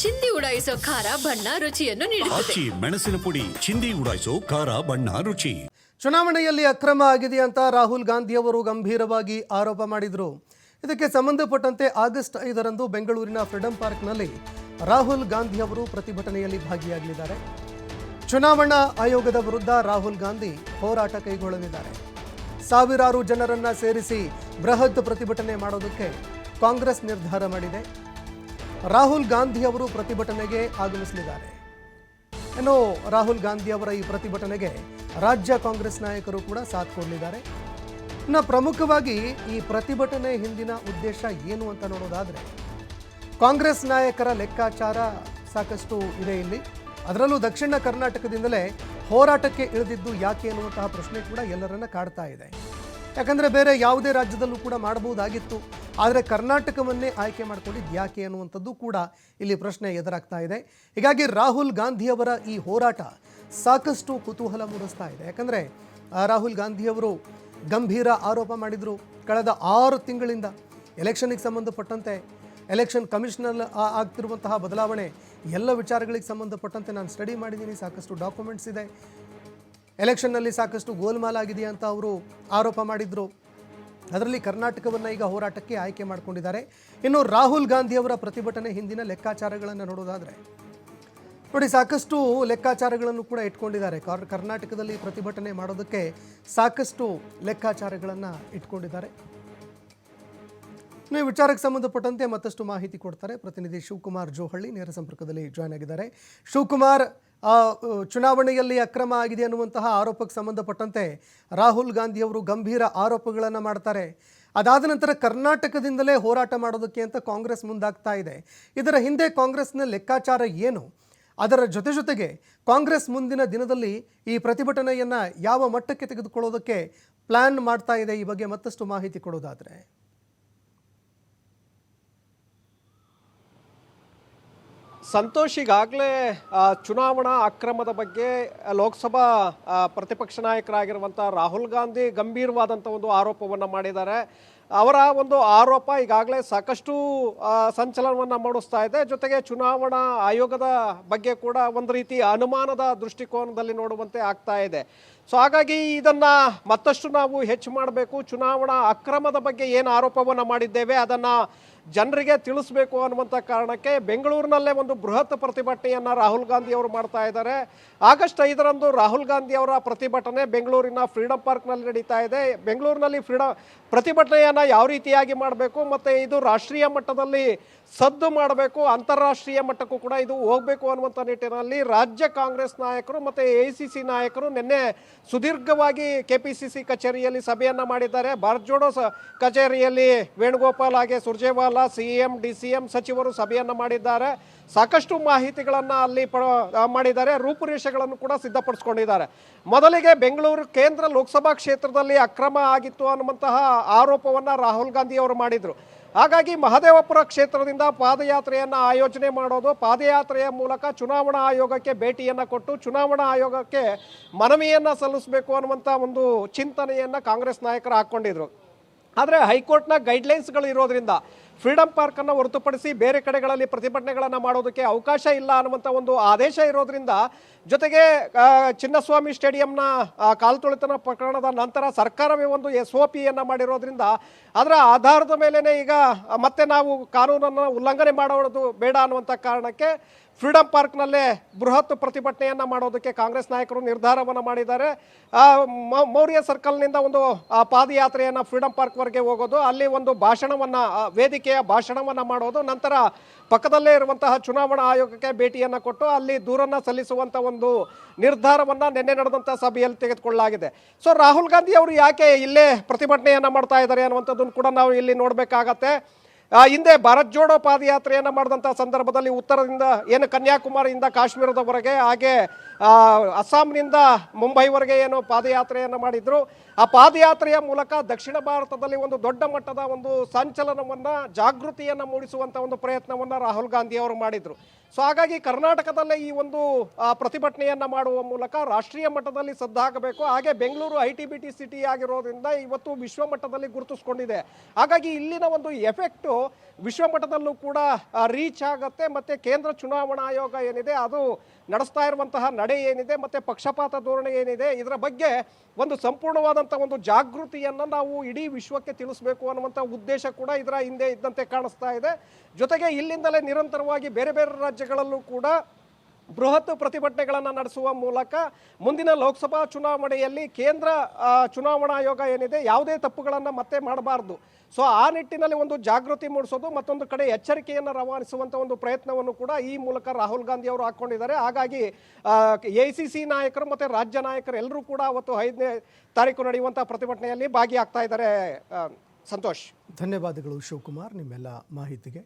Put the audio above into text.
ಚಿಂದಿ ಉಡಾಯಿಸೋ ಖಾರ ಬಣ್ಣ ರುಚಿಯನ್ನು ನೀಡುತ್ತದೆ. ಆಚಿ ಮೆಣಸಿನ ಪುಡಿ ಚಿಂದಿ ಉಡಾಯಿಸೋ ಖಾರ ಬಣ್ಣ ರುಚಿ. ಚುನಾವಣೆಯಲ್ಲಿ ಅಕ್ರಮ ಆಗಿದೆ ಅಂತ ರಾಹುಲ್ ಗಾಂಧಿ ಅವರು ಗಂಭೀರವಾಗಿ ಆರೋಪ ಮಾಡಿದರು. ಇದಕ್ಕೆ ಸಂಬಂಧಪಟ್ಟಂತೆ ಆಗಸ್ಟ್ ಐದರಂದು ಬೆಂಗಳೂರಿನ ಫ್ರೀಡಂ ಪಾರ್ಕ್ನಲ್ಲಿ ರಾಹುಲ್ ಗಾಂಧಿ ಅವರು ಪ್ರತಿಭಟನೆಯಲ್ಲಿ ಭಾಗಿಯಾಗಲಿದ್ದಾರೆ. ಚುನಾವಣಾ ಆಯೋಗದ ವಿರುದ್ಧ ರಾಹುಲ್ ಗಾಂಧಿ ಹೋರಾಟ ಕೈಗೊಳ್ಳಲಿದ್ದಾರೆ. ಸಾವಿರಾರು ಜನರನ್ನ ಸೇರಿಸಿ ಬೃಹತ್ ಪ್ರತಿಭಟನೆ ಮಾಡೋದಕ್ಕೆ ಕಾಂಗ್ರೆಸ್ ನಿರ್ಧಾರ ಮಾಡಿದೆ. ರಾಹುಲ್ ಗಾಂಧಿ ಅವರು ಪ್ರತಿಭಟನೆಗೆ ಆಗಮಿಸಲಿದ್ದಾರೆ. ಇನ್ನು ರಾಹುಲ್ ಗಾಂಧಿ ಅವರ ಈ ಪ್ರತಿಭಟನೆಗೆ ರಾಜ್ಯ ಕಾಂಗ್ರೆಸ್ ನಾಯಕರು ಕೂಡ ಸಾಥ್ ಕೊಡಲಿದ್ದಾರೆ. ಇನ್ನು ಪ್ರಮುಖವಾಗಿ ಈ ಪ್ರತಿಭಟನೆ ಹಿಂದಿನ ಉದ್ದೇಶ ಏನು ಅಂತ ನೋಡೋದಾದರೆ, ಕಾಂಗ್ರೆಸ್ ನಾಯಕರ ಲೆಕ್ಕಾಚಾರ ಸಾಕಷ್ಟು ಇದೆ ಇಲ್ಲಿ. ಅದರಲ್ಲೂ ದಕ್ಷಿಣ ಕರ್ನಾಟಕದಿಂದಲೇ ಹೋರಾಟಕ್ಕೆ ಇಳಿದಿದ್ದು ಯಾಕೆ ಅನ್ನುವಂತಹ ಪ್ರಶ್ನೆ ಕೂಡ ಎಲ್ಲರನ್ನ ಕಾಡ್ತಾ ಇದೆ. ಯಾಕಂದರೆ ಬೇರೆ ಯಾವುದೇ ರಾಜ್ಯದಲ್ಲೂ ಕೂಡ ಮಾಡಬಹುದಾಗಿತ್ತು. ಆದರೆ ಕರ್ನಾಟಕವನ್ನೇ ಆಯ್ಕೆ ಮಾಡಿಕೊಂಡಿದ್ದು ಯಾಕೆ ಅನ್ನುವಂಥದ್ದು ಕೂಡ ಇಲ್ಲಿ ಪ್ರಶ್ನೆ ಎದುರಾಗ್ತಾ ಇದೆ. ಹೀಗಾಗಿ ರಾಹುಲ್ ಗಾಂಧಿಯವರ ಈ ಹೋರಾಟ ಸಾಕಷ್ಟು ಕುತೂಹಲ ಮೂಡಿಸ್ತಾ ಇದೆ. ಯಾಕಂದರೆ ರಾಹುಲ್ ಗಾಂಧಿಯವರು ಗಂಭೀರ ಆರೋಪ ಮಾಡಿದರು. ಕಳೆದ ಆರು ತಿಂಗಳಿಂದ ಎಲೆಕ್ಷನಿಗೆ ಸಂಬಂಧಪಟ್ಟಂತೆ, ಎಲೆಕ್ಷನ್ ಕಮಿಷನರ್ ಆಗ್ತಿರುವಂತಹ ಬದಲಾವಣೆ ಎಲ್ಲ ವಿಚಾರಗಳಿಗೆ ಸಂಬಂಧಪಟ್ಟಂತೆ ನಾನು ಸ್ಟಡಿ ಮಾಡಿದ್ದೀನಿ. ಸಾಕಷ್ಟು ಡಾಕ್ಯುಮೆಂಟ್ಸ್ ಇದೆ. ಎಲೆಕ್ಷನ್ನಲ್ಲಿ ಸಾಕಷ್ಟು ಗೋಲ್ಮಾಲ್ ಆಗಿದೆ ಅಂತ ಅವರು ಆರೋಪ ಮಾಡಿದ್ರು. ಅದರಲ್ಲಿ ಕರ್ನಾಟಕವನ್ನು ಈಗ ಹೋರಾಟಕ್ಕೆ ಆಯ್ಕೆ ಮಾಡಿಕೊಂಡಿದ್ದಾರೆ. ಇನ್ನು ರಾಹುಲ್ ಗಾಂಧಿಯವರ ಪ್ರತಿಭಟನೆ ಹಿಂದಿನ ಲೆಕ್ಕಾಚಾರಗಳನ್ನು ನೋಡೋದಾದರೆ. ನೋಡಿ, ಸಾಕಷ್ಟು ಲೆಕ್ಕಾಚಾರಗಳನ್ನು ಕೂಡ ಇಟ್ಕೊಂಡಿದ್ದಾರೆ. ಕರ್- ಕರ್ನಾಟಕದಲ್ಲಿ ಪ್ರತಿಭಟನೆ ಮಾಡೋದಕ್ಕೆ ಸಾಕಷ್ಟು ಲೆಕ್ಕಾಚಾರಗಳನ್ನು ಇಟ್ಕೊಂಡಿದ್ದಾರೆ. ಈ ವಿಚಾರಕ್ಕೆ ಸಂಬಂಧಪಟ್ಟಂತೆ ಮತ್ತಷ್ಟು ಮಾಹಿತಿ ಕೊಡ್ತಾರೆ ಪ್ರತಿನಿಧಿ ಶಿವಕುಮಾರ್ ಜೋಹಳ್ಳಿ. ನೇರ ಸಂಪರ್ಕದಲ್ಲಿ ಜಾಯ್ನ್ ಆಗಿದ್ದಾರೆ. ಶಿವಕುಮಾರ್ ಚುನಾವಣೆಯಲ್ಲಿ ಅಕ್ರಮ ಆಗಿದೆ ಅನ್ನುವಂತಹ ಆರೋಪಕ್ಕೆ ಸಂಬಂಧಪಟ್ಟಂತೆ ರಾಹುಲ್ ಗಾಂಧಿ ಅವರು ಗಂಭೀರ ಆರೋಪಗಳನ್ನು ಮಾಡ್ತಾರೆ. ಅದಾದ ನಂತರ ಕರ್ನಾಟಕದಿಂದಲೇ ಹೋರಾಟ ಮಾಡೋದಕ್ಕೆ ಅಂತ ಕಾಂಗ್ರೆಸ್ ಮುಂದಾಗ್ತಾ ಇದೆ. ಇದರ ಹಿಂದೆ ಕಾಂಗ್ರೆಸ್ನ ಲೆಕ್ಕಾಚಾರ ಏನು? ಅದರ ಜೊತೆ ಜೊತೆಗೆ ಕಾಂಗ್ರೆಸ್ ಮುಂದಿನ ದಿನದಲ್ಲಿ ಈ ಪ್ರತಿಭಟನೆಯನ್ನು ಯಾವ ಮಟ್ಟಕ್ಕೆ ತೆಗೆದುಕೊಳ್ಳೋದಕ್ಕೆ ಪ್ಲ್ಯಾನ್ ಮಾಡ್ತಾ ಇದೆ ಈ ಬಗ್ಗೆ ಮತ್ತಷ್ಟು ಮಾಹಿತಿ ಕೊಡೋದಾದರೆ. ಸಂತೋಷ್ ಈಗಾಗಲೇ ಚುನಾವಣಾ ಅಕ್ರಮದ ಬಗ್ಗೆ ಲೋಕಸಭಾ ಪ್ರತಿಪಕ್ಷ ನಾಯಕರಾಗಿರುವಂಥ ರಾಹುಲ್ ಗಾಂಧಿ ಗಂಭೀರವಾದಂಥ ಒಂದು ಆರೋಪವನ್ನು ಮಾಡಿದ್ದಾರೆ. ಅವರ ಒಂದು ಆರೋಪ ಈಗಾಗಲೇ ಸಾಕಷ್ಟು ಸಂಚಲನವನ್ನು ಮಾಡಿಸ್ತಾ ಇದೆ. ಜೊತೆಗೆ ಚುನಾವಣಾ ಆಯೋಗದ ಬಗ್ಗೆ ಕೂಡ ಒಂದು ರೀತಿ ಅನುಮಾನದ ದೃಷ್ಟಿಕೋನದಲ್ಲಿ ನೋಡುವಂತೆ ಆಗ್ತಾ ಇದೆ. ಸೊ, ಹಾಗಾಗಿ ಇದನ್ನು ಮತ್ತಷ್ಟು ನಾವು ಹೆಚ್ಚು ಮಾಡಬೇಕು. ಚುನಾವಣಾ ಅಕ್ರಮದ ಬಗ್ಗೆ ಏನು ಆರೋಪವನ್ನು ಮಾಡಿದ್ದೇವೆ, ಅದನ್ನು ಜನರಿಗೆ ತಿಳಿಸ್ಬೇಕು ಅನ್ನುವಂಥ ಕಾರಣಕ್ಕೆ ಬೆಂಗಳೂರಿನಲ್ಲೇ ಒಂದು ಬೃಹತ್ ಪ್ರತಿಭಟನೆಯನ್ನು ರಾಹುಲ್ ಗಾಂಧಿ ಅವರು ಮಾಡ್ತಾ ಇದ್ದಾರೆ. ಆಗಸ್ಟ್ ಐದರಂದು ರಾಹುಲ್ ಗಾಂಧಿ ಅವರ ಪ್ರತಿಭಟನೆ ಬೆಂಗಳೂರಿನ ಫ್ರೀಡಂ ಪಾರ್ಕ್ನಲ್ಲಿ ನಡೀತಾ ಇದೆ. ಬೆಂಗಳೂರಿನಲ್ಲಿ ಫ್ರೀಡಂ, ಪ್ರತಿಭಟನೆಯನ್ನ ಯಾವ ರೀತಿಯಾಗಿ ಮಾಡಬೇಕು ಮತ್ತು ಇದು ರಾಷ್ಟ್ರೀಯ ಮಟ್ಟದಲ್ಲಿ ಸದ್ದು ಮಾಡಬೇಕು, ಅಂತಾರಾಷ್ಟ್ರೀಯ ಮಟ್ಟಕ್ಕೂ ಕೂಡ ಇದು ಹೋಗಬೇಕು ಅನ್ನುವಂಥ ನಿಟ್ಟಿನಲ್ಲಿ ರಾಜ್ಯ ಕಾಂಗ್ರೆಸ್ ನಾಯಕರು ಮತ್ತು ಎ ಸಿ ಸಿ ನಾಯಕರು ನಿನ್ನೆ ಸುದೀರ್ಘವಾಗಿ ಕೆ ಪಿ ಸಿ ಸಿ ಕಚೇರಿಯಲ್ಲಿ ಸಭೆಯನ್ನು ಮಾಡಿದ್ದಾರೆ. ಭಾರತ್ ಜೋಡೋ ಕಚೇರಿಯಲ್ಲಿ ವೇಣುಗೋಪಾಲ್ ಹಾಗೆ Surjewala, C M D C M ಸಚಿವರು ಸಭೆಯನ್ನು ಮಾಡಿದ್ದಾರೆ. ಸಾಕಷ್ಟು ಮಾಹಿತಿಗಳನ್ನು ಅಲ್ಲಿ ಪ ಮಾಡಿದ್ದಾರೆ. ರೂಪುರೇಷೆಗಳನ್ನು ಕೂಡ ಸಿದ್ಧಪಡಿಸ್ಕೊಂಡಿದ್ದಾರೆ. ಮೊದಲಿಗೆ ಬೆಂಗಳೂರು ಕೇಂದ್ರ ಲೋಕಸಭಾ ಕ್ಷೇತ್ರದಲ್ಲಿ ಅಕ್ರಮ ಆಗಿತ್ತು ಅನ್ನುವಂತಹ ಆರೋಪವನ್ನು ರಾಹುಲ್ ಗಾಂಧಿ ಅವರು ಮಾಡಿದರು. ಹಾಗಾಗಿ ಮಹದೇವಪುರ ಕ್ಷೇತ್ರದಿಂದ ಪಾದಯಾತ್ರೆಯನ್ನು ಆಯೋಜನೆ ಮಾಡೋದು, ಪಾದಯಾತ್ರೆಯ ಮೂಲಕ ಚುನಾವಣಾ ಆಯೋಗಕ್ಕೆ ಭೇಟಿಯನ್ನು ಕೊಟ್ಟು ಚುನಾವಣಾ ಆಯೋಗಕ್ಕೆ ಮನವಿಯನ್ನು ಸಲ್ಲಿಸಬೇಕು ಅನ್ನುವಂಥ ಒಂದು ಚಿಂತನೆಯನ್ನು ಕಾಂಗ್ರೆಸ್ ನಾಯಕರು ಹಾಕ್ಕೊಂಡಿದ್ರು ಆದರೆ ಹೈಕೋರ್ಟ್ನ ಗೈಡ್ಲೈನ್ಸ್ಗಳು ಇರೋದ್ರಿಂದ ಫ್ರೀಡಂ ಪಾರ್ಕನ್ನು ಹೊರತುಪಡಿಸಿ ಬೇರೆ ಕಡೆಗಳಲ್ಲಿ ಪ್ರತಿಭಟನೆಗಳನ್ನು ಮಾಡೋದಕ್ಕೆ ಅವಕಾಶ ಇಲ್ಲ ಅನ್ನುವಂಥ ಒಂದು ಆದೇಶ ಇರೋದ್ರಿಂದ ಜೊತೆಗೆ ಚಿನ್ನಸ್ವಾಮಿ ಸ್ಟೇಡಿಯಂನ ಕಾಲ್ತುಳಿತನ ಪ್ರಕರಣದ ನಂತರ ಸರ್ಕಾರವೇ ಒಂದು ಎಸ್ ಒ ಪಿಯನ್ನು ಮಾಡಿರೋದ್ರಿಂದ ಅದರ ಆಧಾರದ ಮೇಲೇ ಈಗ ಮತ್ತೆ ನಾವು ಕಾನೂನನ್ನು ಉಲ್ಲಂಘನೆ ಮಾಡೋದು ಬೇಡ ಅನ್ನುವಂಥ ಕಾರಣಕ್ಕೆ ಫ್ರೀಡಂ ಪಾರ್ಕ್ನಲ್ಲೇ ಬೃಹತ್ ಪ್ರತಿಭಟನೆಯನ್ನು ಮಾಡೋದಕ್ಕೆ ಕಾಂಗ್ರೆಸ್ ನಾಯಕರು ನಿರ್ಧಾರವನ್ನು ಮಾಡಿದ್ದಾರೆ. ಮೌರ್ಯ ಸರ್ಕಲ್ನಿಂದ ಒಂದು ಪಾದಯಾತ್ರೆಯನ್ನು ಫ್ರೀಡಂ ಪಾರ್ಕ್ವರೆಗೆ ಹೋಗೋದು ಅಲ್ಲಿ ಒಂದು ಭಾಷಣವನ್ನು ಆ, ವೇದಿಕೆಯ ಭಾಷಣವನ್ನು ಮಾಡೋದು, ನಂತರ ಪಕ್ಕದಲ್ಲೇ ಇರುವಂತಹ ಚುನಾವಣಾ ಆಯೋಗಕ್ಕೆ ಭೇಟಿಯನ್ನು ಕೊಟ್ಟು ಅಲ್ಲಿ ದೂರನ್ನು ಸಲ್ಲಿಸುವಂಥ ಒಂದು ನಿರ್ಧಾರವನ್ನು ನಿನ್ನೆ ನಡೆದಂಥ ಸಭೆಯಲ್ಲಿ ತೆಗೆದುಕೊಳ್ಳಲಾಗಿದೆ. ಸೊ ರಾಹುಲ್ ಗಾಂಧಿ ಅವರು ಯಾಕೆ ಇಲ್ಲೇ ಪ್ರತಿಭಟನೆಯನ್ನು ಮಾಡ್ತಾ ಇದ್ದಾರೆ ಅನ್ನುವಂಥದ್ದನ್ನು ಕೂಡ ನಾವು ಇಲ್ಲಿ ನೋಡಬೇಕಾಗತ್ತೆ. ಹಿಂದೆ ಭಾರತ್ ಜೋಡೋ ಪಾದಯಾತ್ರೆಯನ್ನು ಮಾಡಿದಂಥ ಸಂದರ್ಭದಲ್ಲಿ ಉತ್ತರದಿಂದ, ಏನು ಕನ್ಯಾಕುಮಾರಿಯಿಂದ ಕಾಶ್ಮೀರದವರೆಗೆ, ಹಾಗೆ ಅಸ್ಸಾಂನಿಂದ ಮುಂಬೈವರೆಗೆ ಏನು ಪಾದಯಾತ್ರೆಯನ್ನು ಮಾಡಿದ್ರು. ಆ ಪಾದಯಾತ್ರೆಯ ಮೂಲಕ ದಕ್ಷಿಣ ಭಾರತದಲ್ಲಿ ಒಂದು ದೊಡ್ಡ ಮಟ್ಟದ ಒಂದು ಸಂಚಲನವನ್ನು, ಜಾಗೃತಿಯನ್ನು ಮೂಡಿಸುವಂಥ ಒಂದು ಪ್ರಯತ್ನವನ್ನು ರಾಹುಲ್ ಗಾಂಧಿ ಅವರು ಮಾಡಿದರು. ಸೊ ಹಾಗಾಗಿ ಕರ್ನಾಟಕದಲ್ಲೇ ಈ ಒಂದು ಪ್ರತಿಭಟನೆಯನ್ನು ಮಾಡುವ ಮೂಲಕ ರಾಷ್ಟ್ರೀಯ ಮಟ್ಟದಲ್ಲಿ ಸದ್ದಾಗಬೇಕು. ಹಾಗೆ Bengaluru I T B T city ಆಗಿರೋದ್ರಿಂದ ಇವತ್ತು ವಿಶ್ವ ಮಟ್ಟದಲ್ಲಿ ಗುರುತಿಸ್ಕೊಂಡಿದೆ. ಹಾಗಾಗಿ ಇಲ್ಲಿನ ಒಂದು ಎಫೆಕ್ಟು ವಿಶ್ವ ಮಟ್ಟದಲ್ಲೂ ಕೂಡ ರೀಚ್ ಆಗುತ್ತೆ ಮತ್ತೆ ಕೇಂದ್ರ ಚುನಾವಣಾ ಆಯೋಗ ಏನಿದೆ, ಅದು ನಡೆಸ್ತಾ ಇರುವಂತಹ ನಡೆ ಏನಿದೆ ಮತ್ತೆ ಪಕ್ಷಪಾತ ಧೋರಣೆ ಏನಿದೆ, ಇದರ ಬಗ್ಗೆ ಒಂದು ಸಂಪೂರ್ಣವಾದಂಥ ಒಂದು ಜಾಗೃತಿಯನ್ನು ನಾವು ಇಡೀ ವಿಶ್ವಕ್ಕೆ ತಿಳಿಸಬೇಕು ಅನ್ನುವಂಥ ಉದ್ದೇಶ ಕೂಡ ಇದರ ಹಿಂದೆ ಇದ್ದಂತೆ ಕಾಣಿಸ್ತಾ ಇದೆ. ಜೊತೆಗೆ ಇಲ್ಲಿಂದಲೇ ನಿರಂತರವಾಗಿ ಬೇರೆ ಬೇರೆ ರಾಜ್ಯಗಳಲ್ಲೂ ಕೂಡ ಬೃಹತ್ ಪ್ರತಿಭಟನೆಗಳನ್ನು ನಡೆಸುವ ಮೂಲಕ ಮುಂದಿನ ಲೋಕಸಭಾ ಚುನಾವಣೆಯಲ್ಲಿ ಕೇಂದ್ರ ಚುನಾವಣಾ ಆಯೋಗ ಏನಿದೆ, ಯಾವುದೇ ತಪ್ಪುಗಳನ್ನು ಮತ್ತೆ ಮಾಡಬಾರ್ದು. ಸೊ ಆ ನಿಟ್ಟಿನಲ್ಲಿ ಒಂದು ಜಾಗೃತಿ ಮೂಡಿಸೋದು ಮತ್ತೊಂದು ಕಡೆ ಎಚ್ಚರಿಕೆಯನ್ನು ರವಾನಿಸುವಂಥ ಒಂದು ಪ್ರಯತ್ನವನ್ನು ಕೂಡ ಈ ಮೂಲಕ ರಾಹುಲ್ ಗಾಂಧಿ ಅವರು ಹಾಕ್ಕೊಂಡಿದ್ದಾರೆ. ಹಾಗಾಗಿ ಎ ಸಿ ಸಿ ನಾಯಕರು ಮತ್ತು ರಾಜ್ಯ ನಾಯಕರು ಎಲ್ಲರೂ ಕೂಡ ಅವತ್ತು ಐದನೇ ತಾರೀಕು ನಡೆಯುವಂಥ ಪ್ರತಿಭಟನೆಯಲ್ಲಿ ಭಾಗಿಯಾಗ್ತಾ ಇದ್ದಾರೆ ಸಂತೋಷ್. ಧನ್ಯವಾದಗಳು ಶಿವಕುಮಾರ್. ನಿಮ್ಮೆಲ್ಲ ಮಾಹಿತಿಗೆ